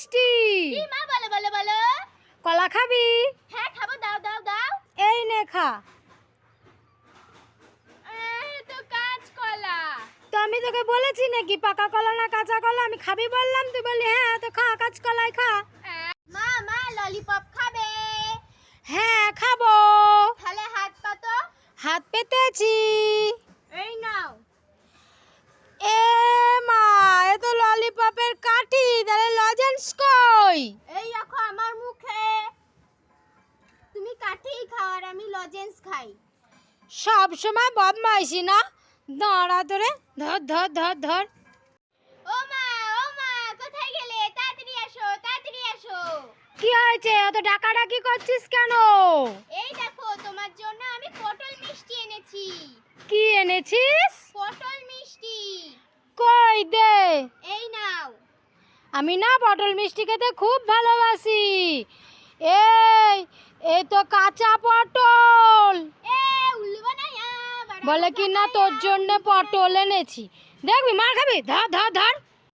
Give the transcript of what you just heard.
মিষ্টি। কি মা বলো বলো বলো। কলা খাবি? হ্যাঁ খাব দাও দাও দাও। এই নে খা। এই তো কাঁচ কলা। তো আমি তোকে বলেছি নাকি পাকা কলা না কাঁচা কলা? আমি খাবি বললাম তুই বলি হ্যাঁ তো খা কাঁচ কলাই খা। মা মা ললিপপ খাবে? হ্যাঁ খাব। তাহলে হাত পাতো হাত পেতেছি। এই নাও। কাঠেই খাও আর আমি লজেন্স খাই। সব সময় বদমাইশি না? দাঁড়া ধরে ধর ধর ধর ধর। ও মা ও মা কোথায় গেলে? তাড়াতাড়ি আসো তাড়াতাড়ি আসো। কি হয়েছে? অত ডাকাডাকি করছিস কেন? এই দেখো তোমার জন্য আমি পটল মিষ্টি এনেছি। কি এনেছিস? পটল মিষ্টি। কই দে? এই নাও। আমি না পটল মিষ্টি খেতে খুব ভালোবাসি। তো কাঁচা পটল। বলে কি না, তোর জন্য পটল এনেছি। দেখবি, মার খাবি? ধর ধর ধর।